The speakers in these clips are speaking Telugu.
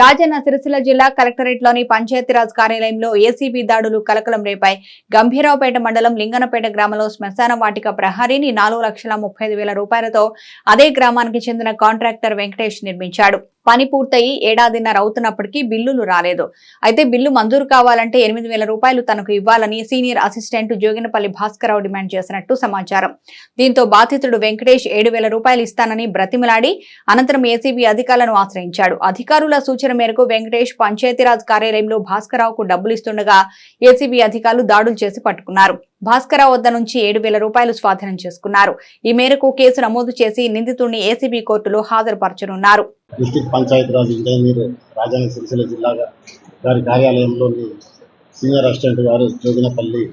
రాజన్న సిరిసిల్ల జిల్లా కలెక్టరేట్లోని పంచాయతీరాజ్ కార్యాలయంలో ఏసీబీ దాడులు కలకలం రేపాయి. గంభీరావుపేట మండలం లింగనపేట గ్రామంలో శ్మశాన వాటిక ప్రహారీని నాలుగు లక్షల ముప్పై ఐదు వేల రూపాయలతో అదే గ్రామానికి చెందిన కాంట్రాక్టర్ వెంకటేష్ నిర్మించాడు. పని పూర్తయి ఏడాదిన్నర అవుతున్నప్పటికీ బిల్లులు రాలేదు. అయితే బిల్లు మంజూరు కావాలంటే ఎనిమిది వేల రూపాయలు తనకు ఇవ్వాలని senior assistant Joginapalli Bhaskara Rao demand చేసినట్టు సమాచారం. దీంతో బాధితుడు వెంకటేష్ ఏడు వేల రూపాయలు ఇస్తానని బ్రతిమిలాడి అనంతరం ఏసీబీ అధికారులను ఆశ్రయించాడు. అధికారుల సూచన మేరకు వెంకటేష్ పంచాయతీరాజ్ కార్యాలయంలో భాస్కరరావుకు డబ్బులు ఇస్తుండగా ఏసీబీ అధికారులు దాడులు చేసి పట్టుకున్నారు. భాస్కరరావు వద్ద నుంచి ఏడు వేల రూపాయలు స్వాధీనం చేసుకున్నారు. ఈ మేరకు కేసు నమోదు చేసి నిందితుడిని ఏసీబీ కోర్టులో హాజరుపరచనున్నారు. డిస్టిక్ పంచాయతీరాజ్ ఇంజనీర్ రాజన్న సిరిసిల్ల జిల్లా గారి కార్యాలయంలోని సీనియర్ అసిస్టెంట్ గారు జోగినపల్లి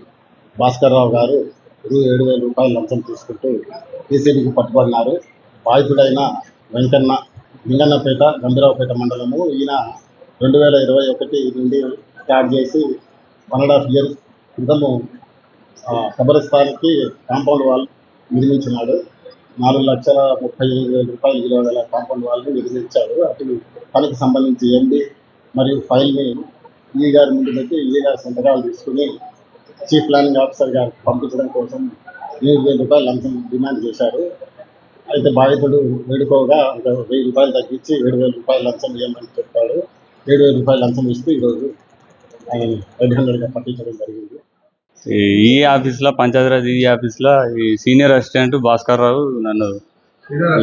భాస్కర్రావు గారు ఇరవై ఏడు వేల రూపాయలు లంచం తీసుకుంటూ ఏసీబీకి పట్టుబడినారు. బాధితుడైన వెంకన్న లింగన్నపేట గంభీరావుపేట మండలము. ఈయన రెండు వేల ఇరవై ఒకటి నుండి స్టార్ట్ చేసి వన్ అండ్ హాఫ్ ఇయర్ క్రితము ఆ, కాంపౌండ్ వాల్ నిర్మించినాడు. నాలుగు లక్షల ముప్పై ఐదు వేల రూపాయలు విలువ గల కాంపౌండ్ వాల్ని నిర్మించాడు. అటు పనికి సంబంధించి ఎండి మరియు ఫైల్ని ఈ గారి ముందు పెట్టి ఈ గారి సంతకాలు తీసుకుని చీఫ్ ప్లానింగ్ ఆఫీసర్ గారికి పంపించడం కోసం ఎనిమిది వేల రూపాయలు లంచం డిమాండ్ చేశారు. అయితే బాధితుడు వేడుకోగా ఇంకా వెయ్యి రూపాయలు తగ్గించి ఏడు వేల రూపాయలు లంచం ఇవ్వమని చెప్పాడు. ఏడు వేల రూపాయలు లంచం ఇస్తూ ఈరోజు ఆయన రెడ్ హ్యాండెడ్గా పట్టించడం జరిగింది. ఈ ఈ ఆఫీస్లో పంచాయతీరాజ్ ఈ ఆఫీస్లో ఈ సీనియర్ అసిస్టెంట్ భాస్కర్ రావు నన్ను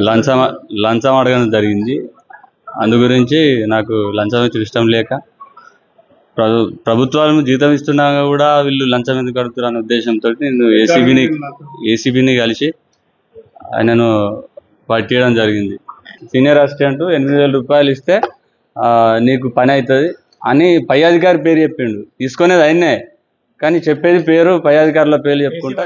లంచం లంచం అడగడం జరిగింది. అందు గురించి నాకు లంచం ఇచ్చడం ఇష్టం లేక ప్రభు ప్రభుత్వాలు జీతం ఇస్తున్నా కూడా వీళ్ళు లంచం ఎందుకు అడుగుతారు అనే ఉద్దేశంతో నేను ఏసీబీని ఏసీబీని కలిసి ఆయనను పట్టియడం జరిగింది. సీనియర్ అసిస్టెంట్ ఎనిమిది వేల రూపాయలు ఇస్తే నీకు పని అవుతుంది అని పై అధికారి పేరు చెప్పిండు. తీసుకునేది ఆయన్నే. కానీ చెప్పేది పేరు పై అధికారుల పేర్లు చెప్పుకుంటా